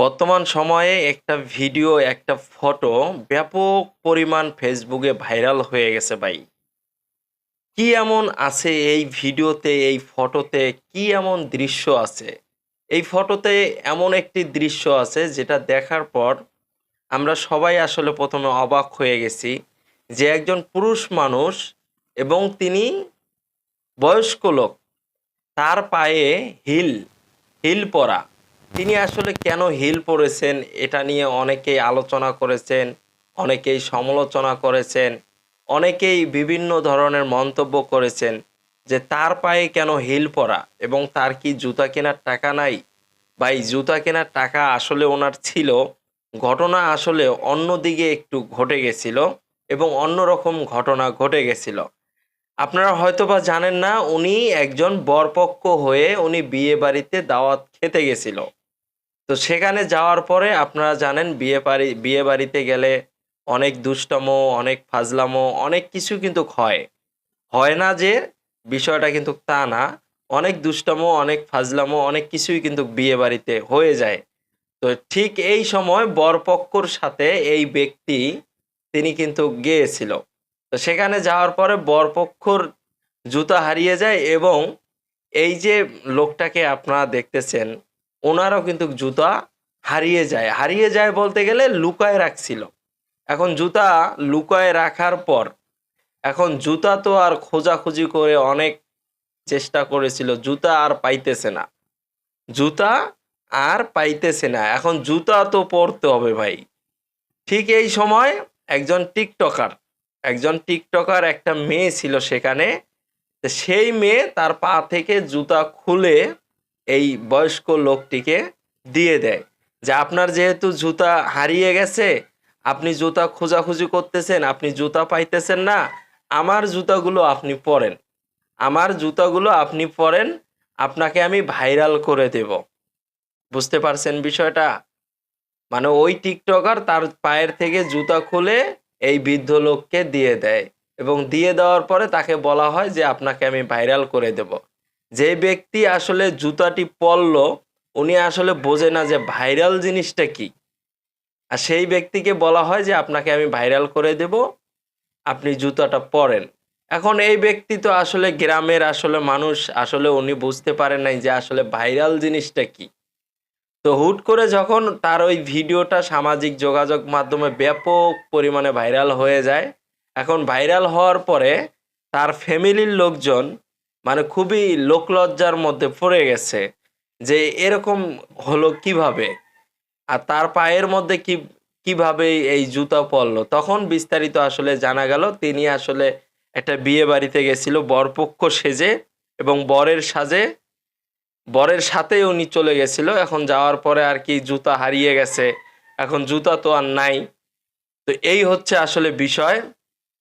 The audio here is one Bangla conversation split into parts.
বর্তমান সময়ে একটা ভিডিও, একটা ফটো ব্যাপক পরিমাণ ফেসবুকে ভাইরাল হয়ে গেছে ভাই। কি এমন আছে এই ভিডিওতে, এই ফটোতে? কি এমন দৃশ্য আছে? এই ফটোতে এমন একটি দৃশ্য আছে যেটা দেখার পর আমরা সবাই আসলে প্রথমে অবাক হয়ে গেছি যে একজন পুরুষ মানুষ এবং তিনি বয়স্ক লোক, তার পায়ে হিল হিল পরা। তিনি আসলে কেন হিল পরেছেন এটা নিয়ে অনেকেই আলোচনা করেছেন, অনেকেই সমালোচনা করেছেন, অনেকেই বিভিন্ন ধরনের মন্তব্য করেছেন যে তার পায়ে কেন হিল পরা এবং তার কি জুতা কেনার টাকা নাই? বা এই জুতা কেনার টাকা আসলে ওনার ছিল, ঘটনা আসলে অন্যদিকে একটু ঘটে গেছিল এবং অন্যরকম ঘটনা ঘটে গেছিল। আপনারা হয়তোবা জানেন না, উনি একজন বরপক্ষ হয়ে উনি বিয়ে বাড়িতে দাওয়াত খেতে গেছিল। তো সেখানে যাওয়ার পরে আপনারা জানেন বিয়ে বাড়ি, বিয়ে বাড়িতে গেলে অনেক দুষ্টমো, অনেক ফাজলামো, অনেক কিছু কিন্তু হয়। হয় না যে বিষয়টা কিন্তু তা না, অনেক দুষ্টমো, অনেক ফাজলামো, অনেক কিছুই কিন্তু বিয়ে বাড়িতে হয়ে যায়। তো ঠিক এই সময় বরপক্ষর সাথে এই ব্যক্তি, তিনি কিন্তু গিয়েছিল। তো সেখানে যাওয়ার পরে বরপক্ষর জুতা হারিয়ে যায় এবং এই যে লোকটাকে আপনারা দেখতেছেন ওনারও কিন্তু জুতা হারিয়ে যায়। হারিয়ে যায় বলতে গেলে লুকায় রাখছিল। এখন জুতা লুকায় রাখার পর, এখন জুতা তো আর খোঁজাখুঁজি করে অনেক চেষ্টা করেছিল, জুতা আর পাইতেছে না। জুতা আর পাইতেছে না। এখন জুতা তো পরতে হবে ভাই। ঠিক এই সময় একজন টিকটকার একজন টিকটকার একটা মেয়ে ছিল সেখানে। সেই মেয়ে তার পা থেকে জুতা খুলে এই বয়স্ক লোকটিকে দিয়ে দেয় যে আপনার যেহেতু জুতা হারিয়ে গেছে, আপনি জুতা খোঁজাখুঁজি করতেছেন, আপনি জুতা পাইতেছেন না, আমার জুতাগুলো আপনি পরেন। আমার জুতাগুলো আপনি পরেন, আপনাকে আমি ভাইরাল করে দেব। বুঝতে পারছেন বিষয়টা? মানে ওই টিকটকার তার পায়ের থেকে জুতা খুলে এই বৃদ্ধ লোককে দিয়ে দেয় এবং দিয়ে দেওয়ার পরে তাকে বলা হয় যে আপনাকে আমি ভাইরাল করে দেব। যে ব্যক্তি আসলে জুতাটি পরল, উনি আসলে বোঝে না যে ভাইরাল জিনিসটা কি। আর সেই ব্যক্তিকে বলা হয় যে, আপনাকে আমি ভাইরাল করে দেব, আপনি জুতাটা পরেন। এখন এই ব্যক্তি তো আসলে গ্রামের আসলে মানুষ, আসলে উনি বুঝতে পারেন নাই যে আসলে ভাইরাল জিনিসটা কি। তো হুট করে যখন তার ওই ভিডিওটা সামাজিক যোগাযোগ মাধ্যমে ব্যাপক পরিমাণে ভাইরাল হয়ে যায়, এখন ভাইরাল হওয়ার পরে তার ফ্যামিলির লোকজন মানে খুবই লোকলজ্জার মধ্যে পড়ে গেছে যে এরকম হলো কীভাবে? আর তার পায়ের মধ্যে কি, কীভাবে এই জুতা পড়ল তখন বিস্তারিত আসলে জানা গেল, তিনি আসলে একটা বিয়ে বাড়িতে গেছিল, বরপক্ষ সেজে এবং বরের সাজে। বরের সাথে উনি চলে গেছিল, এখন যাওয়ার পরে আর কি জুতা হারিয়ে গেছে, এখন জুতা তো আর নাই। তো এই হচ্ছে আসলে বিষয়।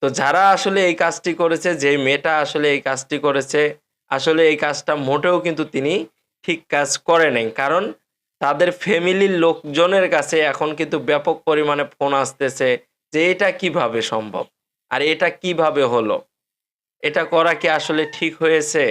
তো যারা আসলে এই কাজটি করেছে যে মেয়েটা আসলে এই কাজটি করেছে, আসলে এই কাজটা মোটেও কিন্তু তিনি ঠিক কাজ করে নাই। কারণ তাদের ফ্যামিলির লোকজনের কাছে এখন কিন্তু ব্যাপক পরিমাণে ফোন আসতেছে যে এটা কীভাবে সম্ভব? আর এটা কীভাবে হলো? এটা করা কি আসলে ঠিক হয়েছে?